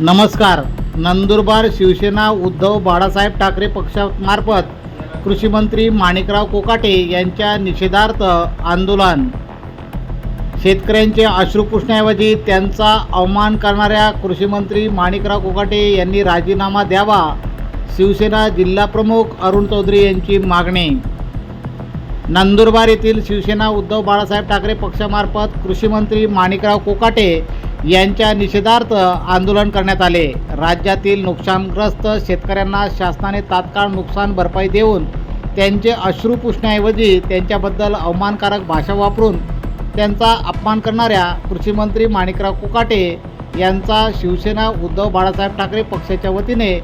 नमस्कार. नंदुरबार शिवसेना उद्धव बाळासाहेब ठाकरे पक्षामार्फत कृषीमंत्री माणिकराव कोकाटे यांच्या निषेधार्थ आंदोलन. शेतकऱ्यांचे अश्रू पुसण्याऐवजी त्यांचा अवमान करणाऱ्या कृषीमंत्री माणिकराव कोकाटे यांनी राजीनामा द्यावा शिवसेना जिल्हाप्रमुख अरुण चौधरी यांची मागणी. नंदुरबार येथील शिवसेना उद्धव बाळासाहेब ठाकरे पक्षामार्फत कृषीमंत्री माणिकराव कोकाटे यांच्या निषेधार्थ आंदोलन करण्यात आले. राज्यातील नुकसानग्रस्त शेतकऱ्यांना शासनाने तात्काळ नुकसान भरपाई देऊन त्यांचे अश्रू पुसण्याऐवजी त्यांच्याबद्दल अवमानकारक भाषा वापरून त्यांचा अपमान करणाऱ्या कृषीमंत्री माणिकराव कुकाटे यांचा शिवसेना उद्धव बाळासाहेब ठाकरे पक्षाच्या वतीने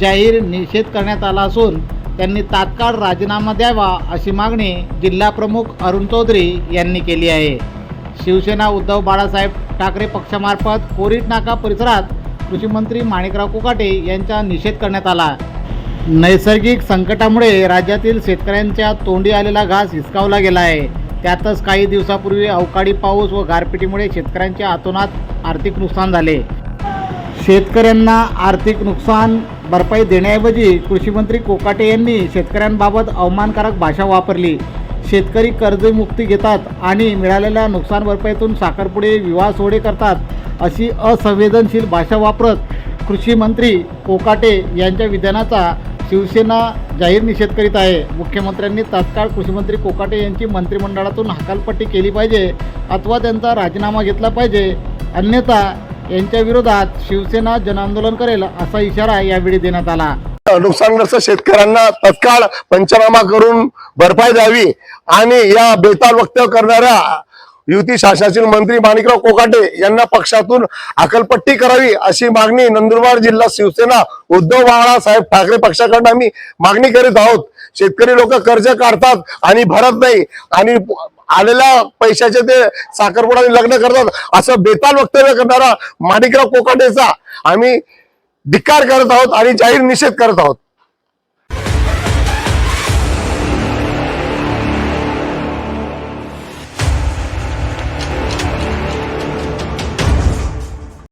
जाहीर निषेध करण्यात आला असून त्यांनी तात्काळ राजीनामा द्यावा अशी मागणी जिल्हाप्रमुख अरुण चौधरी यांनी केली आहे. शिवसेना उद्धव बाळासाहेब ठाकरे पक्षामार्फत कोरीट नाका परिसरात कृषीमंत्री माणिकराव कोकाटे यांचा निषेध करण्यात आला. नैसर्गिक संकटामुळे राज्यातील शेतकऱ्यांच्या तोंडी आलेला घास हिसकावला गेला आहे त्यातच काही दिवसापूर्वी अवकाळी पाऊस व गारपिटीमुळे शेतकऱ्यांच्या आतोनात आर्थिक नुकसान झाले. शेतकऱ्यांना आर्थिक नुकसान भरपाई देण्याऐवजी कृषीमंत्री कोकाटे यांनी शेतकऱ्यांबाबत अवमानकारक भाषा वापरली. शेतकरी कर्जमुक्ती घेतात आणि मिळालेल्या नुकसान भरपाईतून साखरपुडे विवाह सोहळे करतात अशी असंवेदनशील भाषा वापरत कृषी मंत्री कोकाटे यांच्या विधानाचा शिवसेना जाहीर निषेध करीत आहे. मुख्यमंत्र्यांनी तात्काळ कृषीमंत्री कोकाटे यांची मंत्रिमंडळातून हकालपट्टी केली पाहिजे अथवा त्यांचा राजीनामा घेतला पाहिजे. अन्यथा यांच्या विरोधात शिवसेना जनआंदोलन करेल असा इशारा यावेळी देण्यात आला. नुकसानग्रस्त शेतकऱ्यांना तत्काळ पंचनामा करून भरपाई द्यावी आणि या बेताल वक्तव्य करणाऱ्या युती शासनातील मंत्री माणिकराव कोकाटे यांना पक्षातून अकलपट्टी करावी अशी मागणी नंदुरबार जिल्हा शिवसेना उद्धव बाळासाहेब ठाकरे पक्षाकडून आम्ही मागणी करीत आहोत. शेतकरी लोक कर्ज काढतात आणि भरत नाही आणि आलेल्या पैशाचे ते साखरपुडाने लग्न करतात. असं बेताल वक्तव्य करणारा माणिकराव कोकाटेचा आम्ही धिक्कार करत आहोत आणि जाहीर निषेध करत आहोत.